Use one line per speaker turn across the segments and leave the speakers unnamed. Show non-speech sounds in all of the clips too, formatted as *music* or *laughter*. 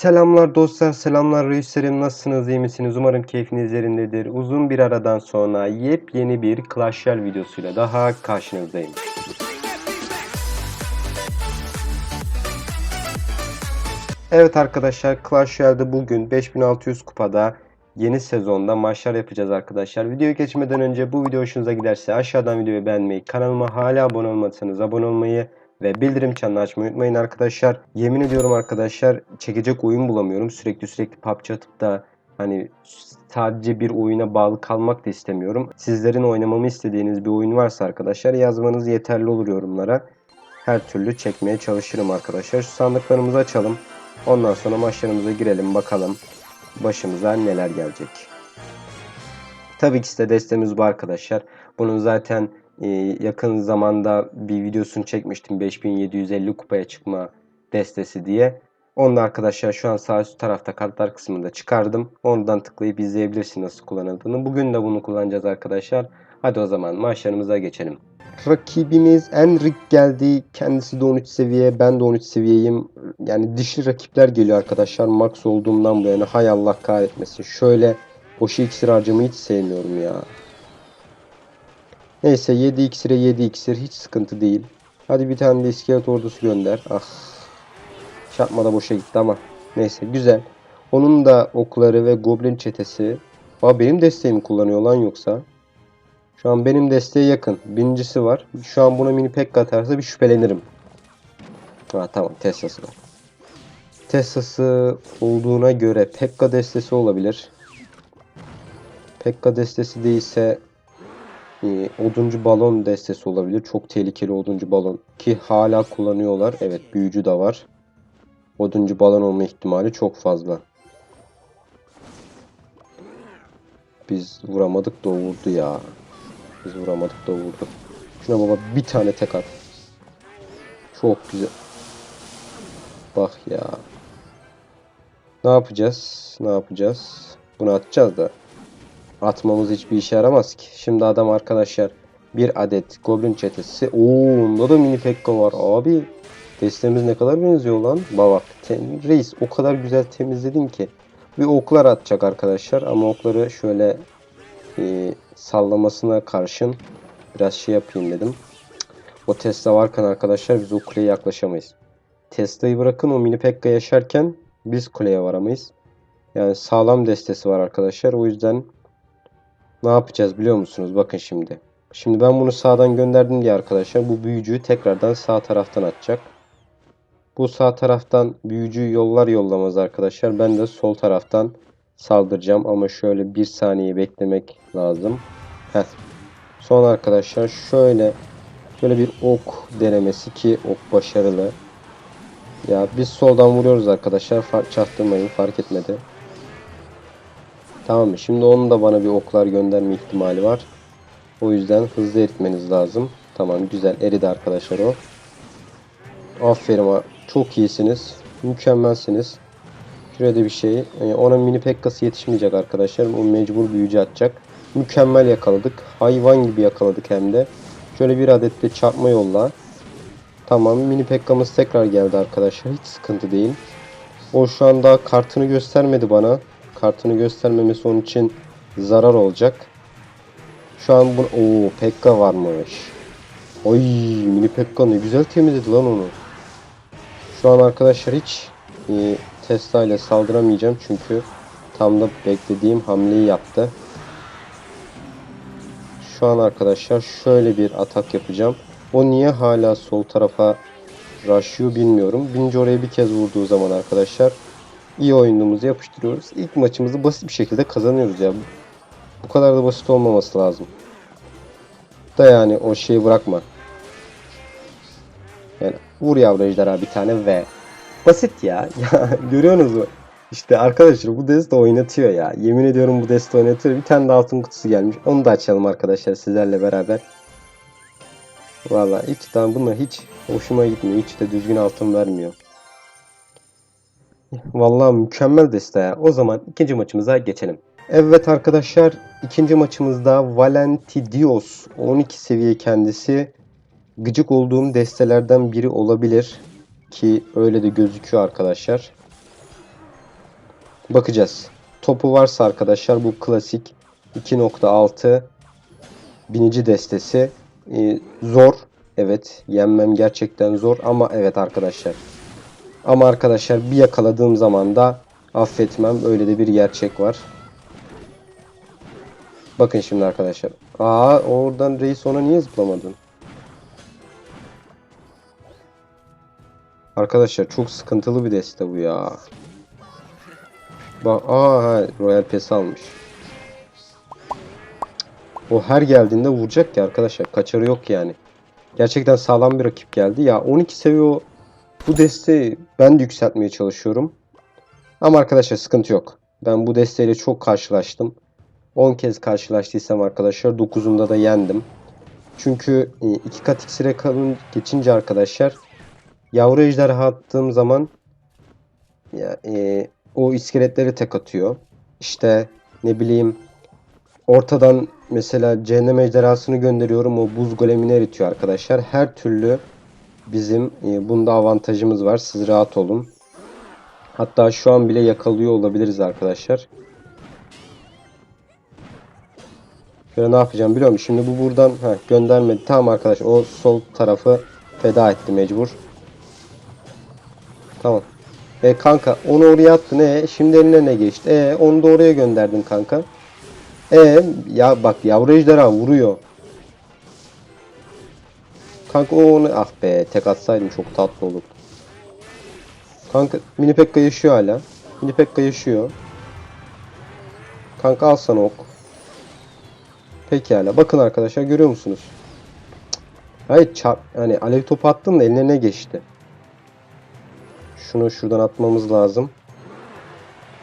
Selamlar dostlar, selamlar reislerim. Nasılsınız, iyi misiniz? Umarım keyfiniz yerindedir. Uzun bir aradan sonra yepyeni bir Clash Royale videosuyla daha karşınızdayım. Evet arkadaşlar, Clash Royale'de bugün 5600 kupada yeni sezonda maçlar yapacağız arkadaşlar. Videoya geçmeden önce bu video hoşunuza giderse aşağıdan videoyu beğenmeyi, kanalıma hala abone olmadıysanız abone olmayı ve bildirim çanını açmayı unutmayın arkadaşlar. Yemin ediyorum arkadaşlar çekecek oyun bulamıyorum. Sürekli sürekli PUBG atıp da hani sadece bir oyuna bağlı kalmak da istemiyorum. Sizlerin oynamamı istediğiniz bir oyun varsa arkadaşlar yazmanız yeterli olur yorumlara. Her türlü çekmeye çalışırım arkadaşlar. Şu sandıklarımızı açalım. Ondan sonra maçlarımıza girelim bakalım başımıza neler gelecek. Tabii ki de destemiz bu arkadaşlar. Bunun zaten e, yakın zamanda bir videosunu çekmiştim 5750 kupaya çıkma destesi diye. Onu da arkadaşlar şu an sağ üst tarafta kartlar kısmında çıkardım. Oradan tıklayıp izleyebilirsiniz nasıl kullanıldığını. Bugün de bunu kullanacağız arkadaşlar. Hadi o zaman maçlarımıza geçelim. Rakibimiz Enric geldi. Kendisi de 13 seviye. Ben de 13 seviyeyim. Yani dişli rakipler geliyor arkadaşlar. Max olduğumdan bu yana. Hay Allah kahretmesin. Şöyle boşu iksir harcamayı hiç sevmiyorum ya. Neyse 7 iksire 7 iksir hiç sıkıntı değil. Hadi bir tane de iskelet ordusu gönder. Ah. Çarpma da boşa gitti ama. Neyse güzel. Onun da okları ve goblin çetesi. Aa benim desteğimi kullanıyor lan yoksa. Şu an benim desteğe yakın. Birincisi var. Şu an buna mini pek atarsa bir şüphelenirim. Ha tamam Tesla'sı var. Tesla'sı olduğuna göre Pekka destesi olabilir. Pekka destesi değilse e, oduncu balon destesi olabilir. Çok tehlikeli oduncu balon. Ki hala kullanıyorlar. Evet büyücü de var. Oduncu balon olma ihtimali çok fazla. Biz vuramadık da vurdu ya. Biz vuramadık da vurdu. Şuna baba bir tane tek at. Çok güzel. Bak ya. Ne yapacağız? Ne yapacağız? Bunu atacağız da. Atmamız hiçbir işe yaramaz ki. Şimdi adam arkadaşlar bir adet goblin çetesi. Oo, onda da mini pekka var abi. Destemiz ne kadar benziyor lan. Bak tem- reis o kadar güzel temizledin ki. Bir oklar atacak arkadaşlar ama okları şöyle e, sallamasına karşın biraz şey yapayım dedim. O Tesla varken arkadaşlar biz o kuleye yaklaşamayız. Tesla'yı bırakın o mini pekka yaşarken biz kuleye varamayız. Yani sağlam destesi var arkadaşlar. O yüzden ne yapacağız biliyor musunuz? Bakın şimdi. Şimdi ben bunu sağdan gönderdim diye arkadaşlar bu büyücüyü tekrardan sağ taraftan atacak. Bu sağ taraftan büyücü yollar yollamaz arkadaşlar. Ben de sol taraftan saldıracağım ama şöyle bir saniye beklemek lazım. Heh. Son arkadaşlar şöyle şöyle bir ok denemesi ki ok başarılı. Ya biz soldan vuruyoruz arkadaşlar. Fark çaktırmayın fark etmedi. Tamam mı? Şimdi onun da bana bir oklar gönderme ihtimali var. O yüzden hızlı eritmeniz lazım. Tamam güzel eridi arkadaşlar o. Aferin. Çok iyisiniz. Mükemmelsiniz. Şurada bir şey. Ee, ona mini pekkası yetişmeyecek arkadaşlar. O mecbur büyücü atacak. Mükemmel yakaladık. Hayvan gibi yakaladık hem de. Şöyle bir adet de çarpma yolla. Tamam mini pekkamız tekrar geldi arkadaşlar. Hiç sıkıntı değil. O şu anda kartını göstermedi bana. Kartını göstermemesi onun için zarar olacak. Şu an bu o Pekka varmış. Oy mini Pekka ne güzel temizledi lan onu. Şu an arkadaşlar hiç e, Tesla ile saldıramayacağım çünkü tam da beklediğim hamleyi yaptı. Şu an arkadaşlar şöyle bir atak yapacağım. O niye hala sol tarafa rushlıyor bilmiyorum. Birinci oraya bir kez vurduğu zaman arkadaşlar iyi oyunumuzu yapıştırıyoruz. İlk maçımızı basit bir şekilde kazanıyoruz ya. Bu kadar da basit olmaması lazım. Da yani o şeyi bırakma. Yani vur yavru ejderha bir tane ve basit ya. *laughs* Ya görüyorsunuz mu? İşte arkadaşlar bu deste oynatıyor ya. Yemin ediyorum bu deste oynatıyor. Bir tane de altın kutusu gelmiş. Onu da açalım arkadaşlar sizlerle beraber. Valla hiç daha bunlar hiç hoşuma gitmiyor. Hiç de düzgün altın vermiyor. Vallahi mükemmel deste. O zaman ikinci maçımıza geçelim. Evet arkadaşlar ikinci maçımızda Valentidios 12 seviye kendisi gıcık olduğum destelerden biri olabilir ki öyle de gözüküyor arkadaşlar. Bakacağız. Topu varsa arkadaşlar bu klasik 2.6 binici destesi. Ee, zor. Evet. Yenmem gerçekten zor ama evet arkadaşlar. Ama arkadaşlar bir yakaladığım zaman da affetmem. Öyle de bir gerçek var. Bakın şimdi arkadaşlar. Aa oradan reis ona niye zıplamadın? Arkadaşlar çok sıkıntılı bir deste bu ya. Bak aa Royal Pass almış. O her geldiğinde vuracak ya arkadaşlar. Kaçarı yok yani. Gerçekten sağlam bir rakip geldi. Ya 12 seviye o bu desteği ben de yükseltmeye çalışıyorum. Ama arkadaşlar sıkıntı yok. Ben bu desteğiyle çok karşılaştım. 10 kez karşılaştıysam arkadaşlar 9'unda da yendim. Çünkü e, iki kat iksire kalın geçince arkadaşlar yavru ejderha attığım zaman ya, e, o iskeletleri tek atıyor. İşte ne bileyim ortadan mesela cehennem ejderhasını gönderiyorum o buz golemini eritiyor arkadaşlar. Her türlü bizim e, bunda avantajımız var. Siz rahat olun. Hatta şu an bile yakalıyor olabiliriz arkadaşlar. Şöyle ne yapacağım biliyor musun? Şimdi bu buradan ha, göndermedi. Tamam arkadaş o sol tarafı feda etti mecbur. Tamam. E kanka onu oraya attın. E şimdi eline ne geçti? E onu da oraya gönderdin kanka. E ya bak yavru ejderha vuruyor. Kanka o onu ah be tek atsaydım çok tatlı olurdu. Kanka mini pekka yaşıyor hala. Mini pekka yaşıyor. Kanka al sana ok. Pekala. Bakın arkadaşlar görüyor musunuz? Hayır çarp hani alev topu attım da eline ne geçti? Şunu şuradan atmamız lazım.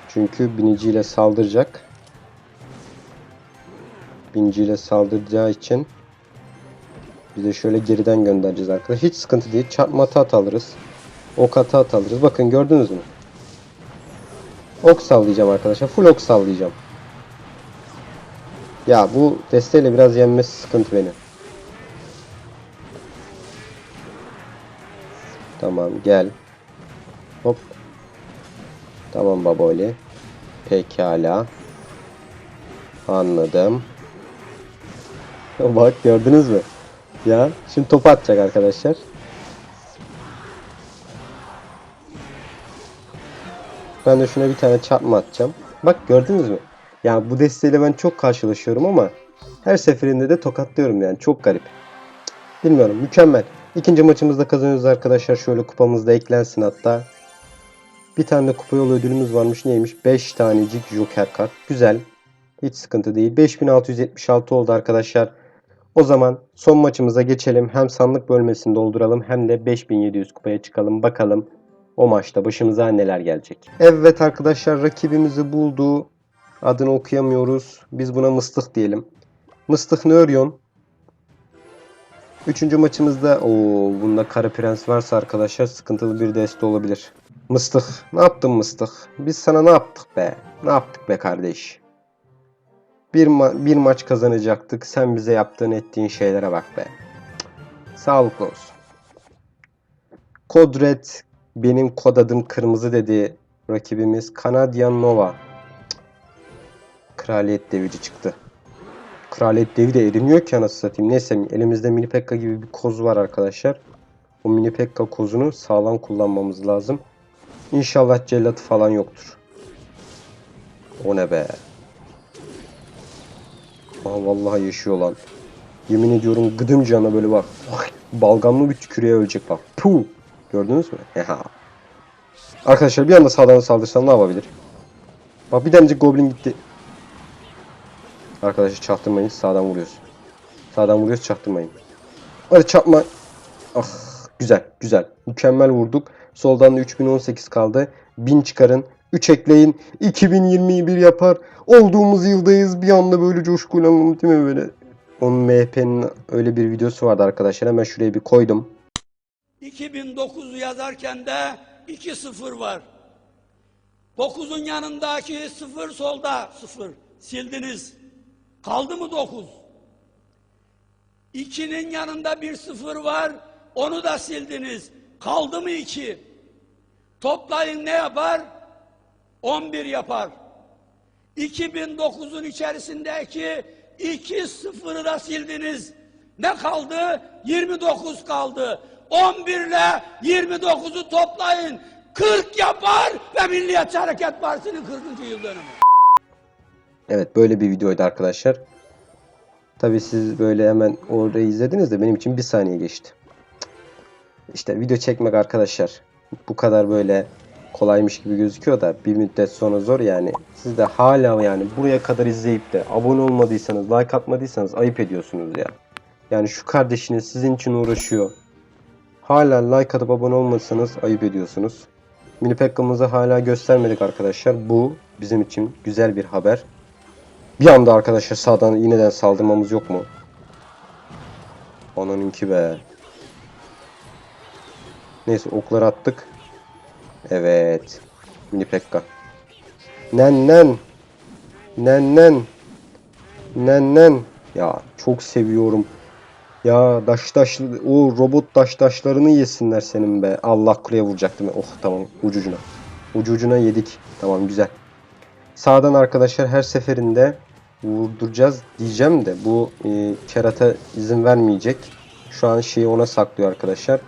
Çünkü biniciyle saldıracak. Biniciyle saldıracağı için biz de şöyle geriden göndereceğiz arkadaşlar. Hiç sıkıntı değil. Çarpma at alırız. Ok atı at alırız. Bakın gördünüz mü? Ok sallayacağım arkadaşlar. Full ok sallayacağım. Ya bu desteğiyle biraz yenmesi sıkıntı beni. Tamam gel. Hop. Tamam baboli. Pekala. Anladım. Bak gördünüz mü? Ya şimdi topu atacak arkadaşlar. Ben de şuna bir tane çarpma atacağım. Bak gördünüz mü? Ya bu desteğiyle ben çok karşılaşıyorum ama her seferinde de tokatlıyorum yani. Çok garip. Bilmiyorum. Mükemmel. İkinci maçımızda kazanıyoruz arkadaşlar. Şöyle kupamız da eklensin hatta. Bir tane de kupa yolu ödülümüz varmış. Neymiş? 5 tanecik Joker kart. Güzel. Hiç sıkıntı değil. 5676 oldu arkadaşlar. O zaman son maçımıza geçelim. Hem sandık bölmesini dolduralım hem de 5700 kupaya çıkalım. Bakalım o maçta başımıza neler gelecek. Evet arkadaşlar rakibimizi buldu. Adını okuyamıyoruz. Biz buna mıstık diyelim. Mıstık ne örüyorsun? Üçüncü maçımızda o bunda Kara Prens varsa arkadaşlar sıkıntılı bir deste olabilir. Mıstık. Ne yaptın Mıstık? Biz sana ne yaptık be? Ne yaptık be kardeş? Bir, ma- bir maç kazanacaktık. Sen bize yaptığın ettiğin şeylere bak be. Cık. Sağlıklı olsun. Kodret benim kod adım kırmızı dedi rakibimiz. Canadian Nova. Kraliyet devici çıktı. Kraliyet devi de erimiyor ki anasını satayım. Neyse elimizde mini pekka gibi bir koz var arkadaşlar. O mini pekka kozunu sağlam kullanmamız lazım. İnşallah cellatı falan yoktur. O ne be? Aa, vallahi yaşıyor lan. Yemin ediyorum gıdım cana böyle bak. Balgamlı bir tükürüğe ölecek bak. Puh. Gördünüz mü? Ya. Arkadaşlar bir anda sağdan saldırsam ne yapabilir? Bak bir tanecik goblin gitti. Arkadaşlar çaktırmayın. Sağdan vuruyoruz. Sağdan vuruyoruz çaktırmayın. Hadi çarpma. Ah güzel güzel. Mükemmel vurduk. Soldan da 3018 kaldı. 1000 çıkarın. 3 ekleyin. 2021 yapar. Olduğumuz yıldayız. Bir anda böyle coşkuyla değil mi böyle? Onun MHP'nin öyle bir videosu vardı arkadaşlar. Hemen şuraya bir koydum.
2009 yazarken de 2-0 var. 9'un yanındaki 0 solda 0. Sildiniz. Kaldı mı 9? 2'nin yanında bir 0 var. Onu da sildiniz. Kaldı mı 2? Toplayın ne yapar? 11 yapar. 2009'un içerisindeki iki sıfırı da sildiniz. Ne kaldı? 29 kaldı. 11 ile 29'u toplayın. 40 yapar ve Milliyetçi Hareket Partisi'nin 40. yıl dönümü.
Evet böyle bir videoydu arkadaşlar. Tabi siz böyle hemen orayı izlediniz de benim için bir saniye geçti. İşte video çekmek arkadaşlar bu kadar böyle kolaymış gibi gözüküyor da bir müddet sonra zor yani. Siz de hala yani buraya kadar izleyip de abone olmadıysanız, like atmadıysanız ayıp ediyorsunuz ya. Yani şu kardeşiniz sizin için uğraşıyor. Hala like atıp abone olmasanız ayıp ediyorsunuz. Mini Pekka'mızı hala göstermedik arkadaşlar. Bu bizim için güzel bir haber. Bir anda arkadaşlar sağdan yineden saldırmamız yok mu? Ananınki be. Neyse okları attık. Evet. Mini Pekka. Nen nen. Nen nen. Nen nen. Ya çok seviyorum. Ya daş taş o robot taş taşlarını yesinler senin be. Allah kuleye vuracaktım. Oh tamam ucucuna. Ucucuna yedik. Tamam güzel. Sağdan arkadaşlar her seferinde vurduracağız diyeceğim de bu e, kerata izin vermeyecek. Şu an şeyi ona saklıyor arkadaşlar.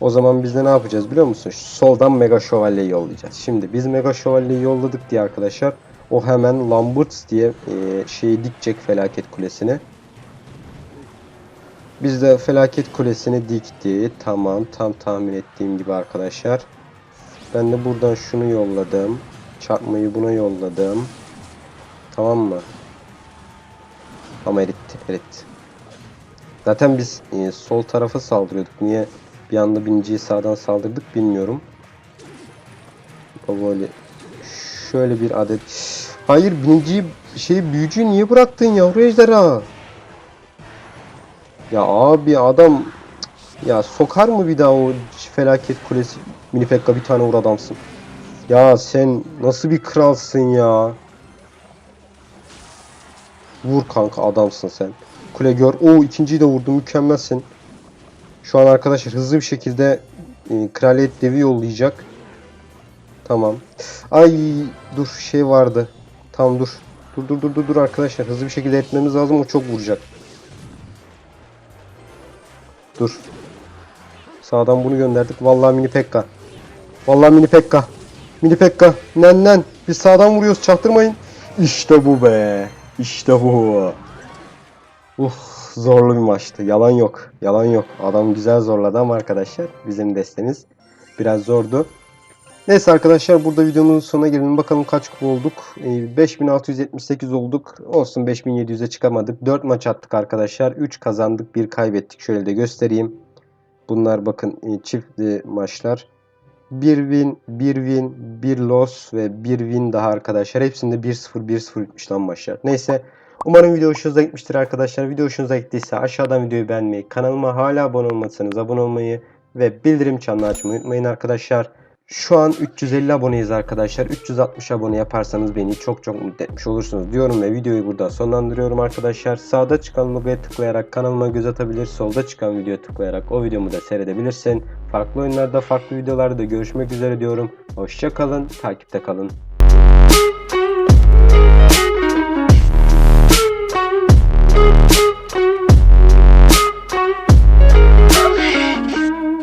O zaman biz de ne yapacağız biliyor musun? Soldan Mega Şövalye'yi yollayacağız. Şimdi biz Mega Şövalye'yi yolladık diye arkadaşlar. O hemen Lamberts diye e, şeyi dikecek felaket kulesini. Biz de felaket kulesini dikti. Tamam tam tahmin ettiğim gibi arkadaşlar. Ben de buradan şunu yolladım. Çarpmayı buna yolladım. Tamam mı? Ama eritti, eritti. Zaten biz e, sol tarafa saldırıyorduk. Niye bir anda biniciyi sağdan saldırdık bilmiyorum. Böyle şöyle bir adet. Hayır biniciyi şey büyücüyü niye bıraktın yavru ejderha? Ya abi adam ya sokar mı bir daha o felaket kulesi mini pekka bir tane vur adamsın. Ya sen nasıl bir kralsın ya? Vur kanka adamsın sen. Kule gör. O ikinciyi de vurdu mükemmelsin. Şu an arkadaşlar hızlı bir şekilde e, kraliyet devi yollayacak. Tamam. Ay dur şey vardı. Tamam dur. Dur dur dur dur dur arkadaşlar hızlı bir şekilde etmemiz lazım o çok vuracak. Dur. Sağdan bunu gönderdik. Vallahi mini pekka. Vallahi mini pekka. Mini pekka. Nen nen. Biz sağdan vuruyoruz çaktırmayın. İşte bu be. İşte bu. Uh zorlu bir maçtı. Yalan yok. Yalan yok. Adam güzel zorladı ama arkadaşlar bizim destemiz biraz zordu. Neyse arkadaşlar burada videomuzun sonuna gelelim. Bakalım kaç kupa olduk. Ee, 5678 olduk. Olsun 5700'e çıkamadık. 4 maç attık arkadaşlar. 3 kazandık 1 kaybettik. Şöyle de göstereyim. Bunlar bakın e, çiftli maçlar. 1 win, 1 win, 1 loss ve 1 win daha arkadaşlar. Hepsinde 1-0, 1-0 bitmiş lan maçlar. Neyse. Umarım video hoşunuza gitmiştir arkadaşlar. Video hoşunuza gittiyse aşağıdan videoyu beğenmeyi, kanalıma hala abone olmadıysanız abone olmayı ve bildirim çanını açmayı unutmayın arkadaşlar. Şu an 350 aboneyiz arkadaşlar. 360 abone yaparsanız beni çok çok mutlu etmiş olursunuz diyorum ve videoyu burada sonlandırıyorum arkadaşlar. Sağda çıkan logoya tıklayarak kanalıma göz atabilir. Solda çıkan videoya tıklayarak o videomu da seyredebilirsin. Farklı oyunlarda farklı videolarda görüşmek üzere diyorum. Hoşça kalın, takipte kalın.